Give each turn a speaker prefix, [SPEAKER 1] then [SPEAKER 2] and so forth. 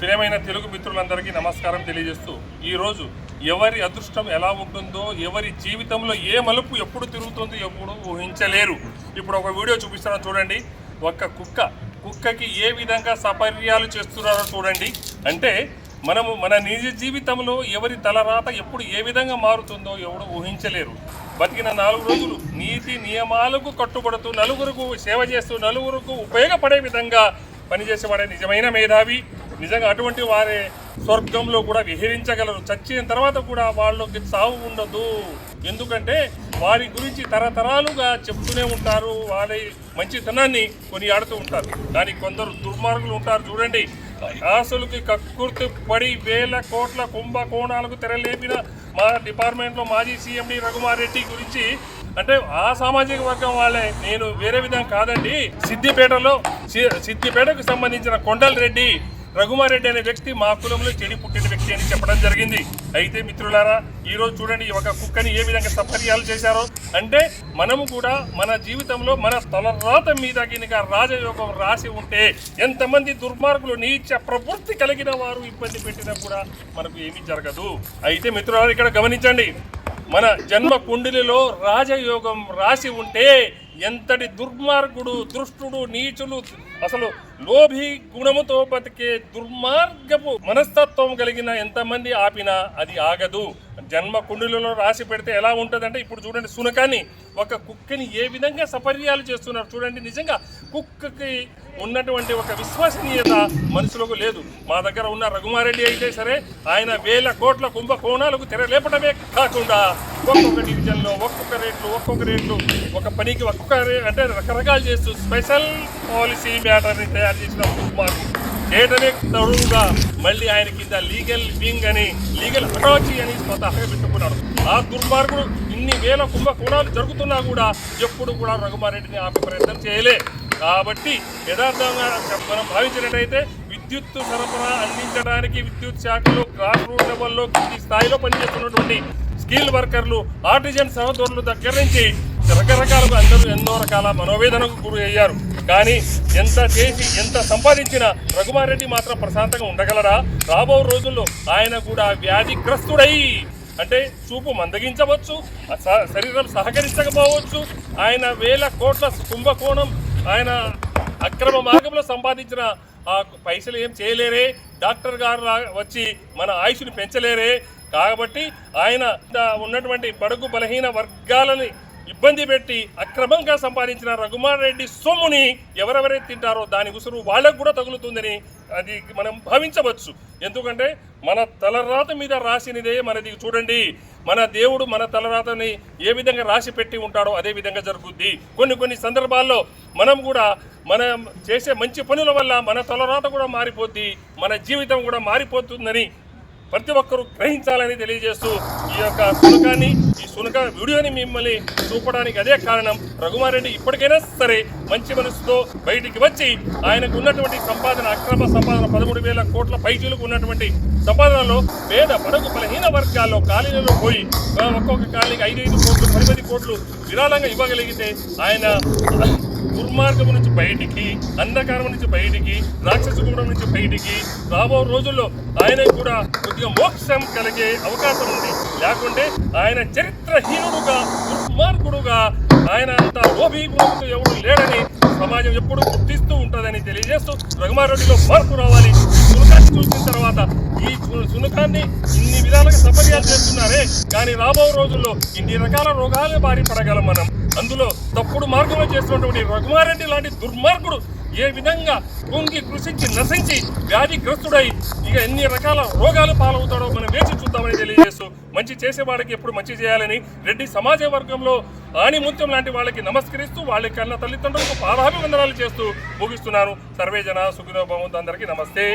[SPEAKER 1] ప్రియమైన తెలుగు మిత్రులందరికీ నమస్కారం తెలియజేస్తూ ఈరోజు ఎవరి అదృష్టం ఎలా ఉంటుందో ఎవరి జీవితంలో ఏ మలుపు ఎప్పుడు తిరుగుతుందో ఎప్పుడు ఊహించలేరు. ఇప్పుడు ఒక వీడియో చూపిస్తాను చూడండి. ఒక కుక్క కుక్కకి ఏ విధంగా సపర్యాలు చేస్తున్నారో చూడండి. అంటే మనము మన నిజ జీవితంలో ఎవరి తలరాత ఎప్పుడు ఏ విధంగా మారుతుందో ఎవడు ఊహించలేరు. బతికిన నాలుగు రోజులు నీతి నియమాలకు కట్టుబడుతూ నలుగురుకు సేవ చేస్తూ నలుగురుకు ఉపయోగపడే విధంగా పనిచేసేవాడే నిజమైన మేధావి. నిజంగా అటువంటి వారే స్వర్గంలో కూడా విహరించగలరు. చచ్చిన తర్వాత కూడా వాళ్ళకి సావు ఉండదు. ఎందుకంటే వారి గురించి తరతరాలుగా చెప్తూనే ఉంటారు. వారి మంచితనాన్ని కొనియాడుతూ ఉంటారు. కానీ కొందరు దుర్మార్గులు ఉంటారు చూడండి. ఆశలకి కక్కుర్తి పడి వేల కోట్ల కుంభకోణాలకు తెరలేపిన మా డిపార్ట్మెంట్లో మాజీ సీఎండి రఘుమారెడ్డి గురించి అంటే ఆ సామాజిక వర్గం వాళ్ళే. నేను వేరే విధంగా కాదండి. సిద్దిపేటలో సి- సిద్దిపేటకు సంబంధించిన కొండల్ రెడ్డి రఘుమారెడ్డి అనే వ్యక్తి మా కులంలో చెడి పుట్టిన వ్యక్తి అని చెప్పడం జరిగింది. అయితే మిత్రులారా ఈరోజు చూడండి ఒక కుక్కని ఏ విధంగా సపర్యాలు చేశారో. అంటే మనము కూడా మన జీవితంలో మన తలరాత మీద కనుక రాజయోగం రాసి ఉంటే ఎంతమంది దుర్మార్గులు నీచ ప్రవృత్తి కలిగిన వారు ఇబ్బంది పెట్టినా కూడా మనకు ఏమీ జరగదు. అయితే మిత్రులారా ఇక్కడ గమనించండి. మన జన్మ కుండలిలో రాజయోగం రాసి ఉంటే ఎంతటి దుర్మార్గుడు దుష్టుడు నీచులు అసలు లోభి గుణముతో బతికే దుర్మార్గపు మనస్తత్వం కలిగిన ఎంతమంది ఆపినా అది ఆగదు. జన్మ కుండలలో రాసి పెడితే ఎలా ఉంటుందంటే ఇప్పుడు చూడండి సునకాన్ని ఒక కుక్కని ఏ విధంగా సపర్యాలు చేస్తున్నారు? చూడండి నిజంగా కుక్కకి ఉన్నటువంటి ఒక విశ్వసనీయత మనుషులకు లేదు. మా దగ్గర ఉన్న రఘుమారెడ్డి అయితే సరే ఆయన వేల కోట్ల కుంభకోణాలకు తెరలేపడమే కాకుండా ఒక్కొక్క డివిజన్లో ఒక్కొక్క రేట్లు ఒక్కొక్క రేట్లు ఒక పనికి ఒక్కొక్క అంటే రకరకాలు చేస్తూ స్పెషల్ పాలసీ మ్యాటర్ని తయారు చేసిన కుమార్ చేయడమే తరువుగా మళ్ళీ ఆయన కింద లీగల్ వింగ్ అని లీగల్ అటాచీ అని స్వతహాగా పెట్టుకున్నాడు. ఆ దుర్మార్గుడు ఇన్ని వేల కుంభకోణాలు జరుగుతున్నా కూడా ఎప్పుడు కూడా రఘుమారెడ్డిని ఆపే ప్రయత్నం చేయలే. కాబట్టి యథార్థంగా మనం భావించినట్టయితే విద్యుత్ సరఫరా అందించడానికి విద్యుత్ శాఖలో గ్రాస్ రూట్ లెవెల్లో కింది స్థాయిలో పనిచేస్తున్నటువంటి స్కిల్ వర్కర్లు ఆర్టిజన్ సహోదరుల దగ్గర నుంచి రకరకాలుగా అందరూ ఎన్నో రకాల మనోవేదనకు గురి అయ్యారు. కానీ ఎంత చేసి ఎంత సంపాదించినా రఘుమారెడ్డి మాత్రం ప్రశాంతంగా ఉండగలరా? రాబో రోజుల్లో ఆయన కూడా వ్యాధిగ్రస్తుడై అంటే చూపు మందగించవచ్చు శరీరం సహకరించకపోవచ్చు. ఆయన వేల కోట్ల కుంభకోణం ఆయన అక్రమ మార్గంలో సంపాదించిన ఆ పైసలు ఏం చేయలేరే. డాక్టర్ గారు రా- వచ్చి మన ఆయుష్ని పెంచలేరే. కాబట్టి ఆయన ఉన్నటువంటి బడుగు బలహీన వర్గాలని ఇబ్బంది పెట్టి అక్రమంగా సంపాదించిన రఘుమార్ రెడ్డి సొమ్ముని ఎవరెవరైతే తింటారో దాని ఉసురు వాళ్ళకు కూడా తగులుతుందని అది మనం భావించవచ్చు. ఎందుకంటే మన తలరాత మీద రాసినదే మనది. చూడండి మన దేవుడు మన తలరాతని ఏ విధంగా రాసి పెట్టి ఉంటాడో అదే విధంగా జరుగుద్ది. కొన్ని కొన్ని సందర్భాల్లో మనం కూడా మనం చేసే మంచి పనుల వల్ల మన తలరాత కూడా మారిపోద్ది మన జీవితం కూడా మారిపోతుందని ప్రతి ఒక్కరూ గ్రహించాలని తెలియజేస్తూ ఈ యొక్క శునకాన్ని ఈ శునక వీడియోని మిమ్మల్ని చూపడానికి అదే కారణం. రఘుమారెడ్డి ఇప్పటికైనా సరే మంచి మనసుతో బయటికి వచ్చి ఆయనకు ఉన్నటువంటి సంపాదన అక్రమ సంపాదన పదమూడు వేల కోట్ల పైచీలకు ఉన్నటువంటి సంపాదనలో పేద పడకు బలహీన వర్గాల్లో ఖాళీలలో పోయి ఒక్కొక్క ఖాళీకి ఐదు ఐదు కోట్లు పది పది కోట్లు విరాళంగా ఇవ్వగలిగితే ఆయన దుర్మార్గం నుంచి బయటికి అంధకారం నుంచి బయటికి రాక్షసగూడం నుంచి బయటికి రాబో రోజుల్లో ఆయన కూడా కొద్దిగా మోక్షం కలిగే అవకాశం ఉంది. లేకుంటే ఆయన చరిత్రహీనుడుగా దుర్మార్గుడుగా ఆయన అంత లోభీగుణంతో ఎవడు లేడని సమాజం ఎప్పుడు గుర్తిస్తూ ఉంటుందని రఘుమారెడ్డిలో మార్పు రావాలి. సునకాన్ని చూసిన తర్వాత ఈ సు- సునకాన్ని ఇన్ని విధాలుగా సపర్యాలు చేస్తున్నారే. కానీ రాబో రోజుల్లో ఇన్ని రకాల రోగాలు బారి పడగలం మనం. అందులో తప్పుడు మార్గంలో చేస్తున్నటువంటి రఘుమారెడ్డి లాంటి దుర్మార్గుడు ఏ విధంగా పొంగి కృషించి నశించి వ్యాధిగ్రస్తుడై ఇక ఎన్ని రకాల రోగాలు పాలవుతాడో మనం వేచి చూద్దామని తెలియజేస్తూ మంచి చేసేవాడికి ఎప్పుడు మంచి చేయాలని రెడ్డి సమాజ వర్గంలో ఆణిముత్యం లాంటి వాళ్ళకి నమస్కరిస్తూ వాళ్ళ కన్న తల్లిదండ్రులకు పాదాభివందనాలు చేస్తూ ముగిస్తున్నాను. సర్వేజన జన భవంతు. అందరికీ నమస్తే.